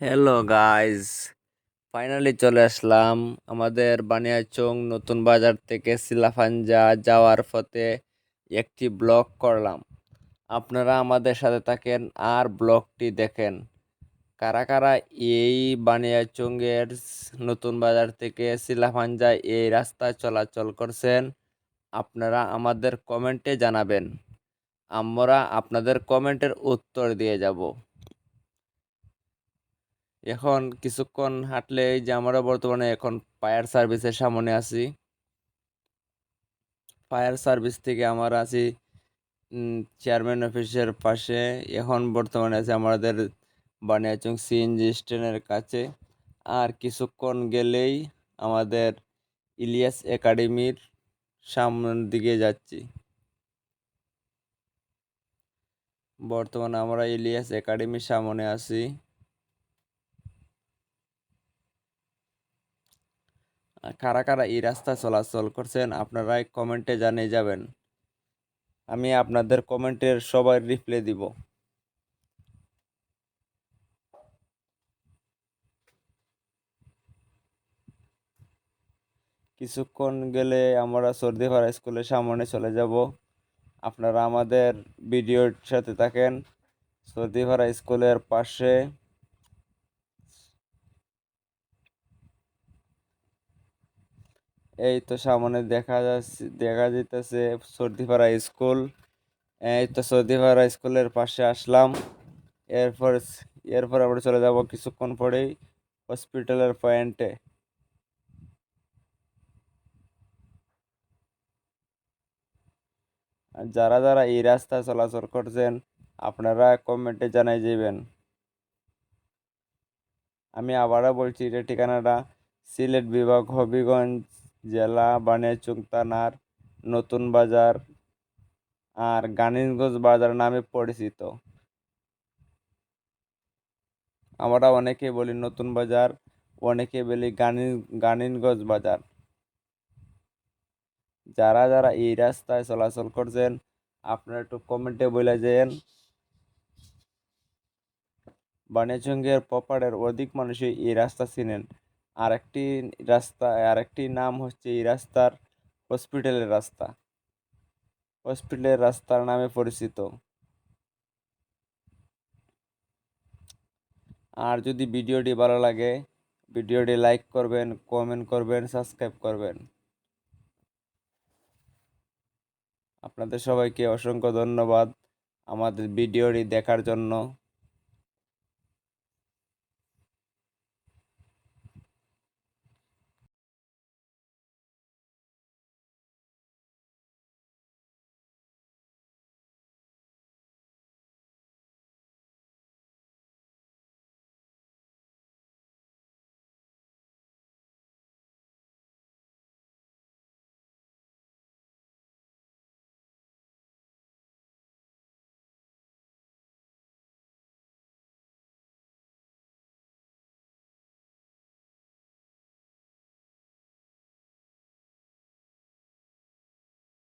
Hello guys finally চলে আসলাম আমাদের বানিয়াচং নতুন বাজার থেকে সিলাফাঞ্জা যাওয়ার পথে একটি ব্লগ করলাম। আপনারা আমাদের সাথে থাকেন আর ব্লগটি দেখেন। কারা কারা এই বানিয়াচংয়ের নতুন বাজার থেকে সিলাফাঞ্জা এই রাস্তায় চলাচল করছেন, আপনারা আমাদের কমেন্টে জানাবেন। আমরা আপনাদের কমেন্টের উত্তর দিয়ে যাব। এখন কিছুক্ষণ হাঁটলে এই যে আমরা বর্তমানে এখন ফায়ার সার্ভিসের সামনে আছি। ফায়ার সার্ভিস থেকে আমরা আছি চেয়ারম্যান অফিসের পাশে। এখন বর্তমানে আছে আমাদের বানিয়াচং সিএনজি স্ট্যান্ডের কাছে। আর কিছুক্ষণ গেলেই আমাদের ইলিয়াস একাডেমির সামনের দিকে যাচ্ছি। বর্তমানে আমরা ইলিয়াস একাডেমির সামনে আছি। কারা কারা এই রাস্তা চলাচল করছেন আপনারাই কমেন্টে জানিয়ে যাবেন। আমি আপনাদের কমেন্টের সবাই রিপ্লাই দিব। কিছুক্ষণ গেলে আমরা সর্দিপাড়া স্কুলের সামনে চলে যাব। আপনারা আমাদের ভিডিওর সাথে থাকেন। সর্দিপাড়া স্কুলের পাশে এই তো সামনে দেখা যাচ্ছে, দেখা যেতেছে সর্দিপাড়া স্কুল। এই তো সর্দিপাড়া স্কুলের পাশে আসলাম। এরপর এরপর আমরা চলে যাব কিছুক্ষণ পরেই হসপিটালের পয়েন্টে। যারা যারা এই রাস্তা চলাচল করছেন, আপনারা কমেন্টে জানাই যাবেন আমি আবারও বলছি, এটা ঠিকানাটা সিলেট বিভাগ হবিগঞ্জ জেলা বানিয়াচং থানার নতুন বাজার আর গানিনগঞ্জ বাজার নামে পরিচিত। আমরা অনেকে বলি নতুন বাজার অনেকে বলি গানিন, গানিনগঞ্জ বাজার। যারা যারা এই রাস্তায় চলাচল করছেন, আপনারা একটু কমেন্টে বলে যেন। বানিয়াচঙ্গের পপারের অধিক মানুষই এই রাস্তা চিনেন। আরেকটি রাস্তা, আরেকটি নাম হচ্ছে এই রাস্তার হসপিটালের রাস্তা। হসপিটালের রাস্তার নামে পরিচিত। আর যদি ভিডিওটি ভালো লাগে, ভিডিওটি লাইক করবেন, কমেন্ট করবেন, সাবস্ক্রাইব করবেন। আপনাদের সবাইকে অসংখ্য ধন্যবাদ আমাদের ভিডিওটি দেখার জন্য।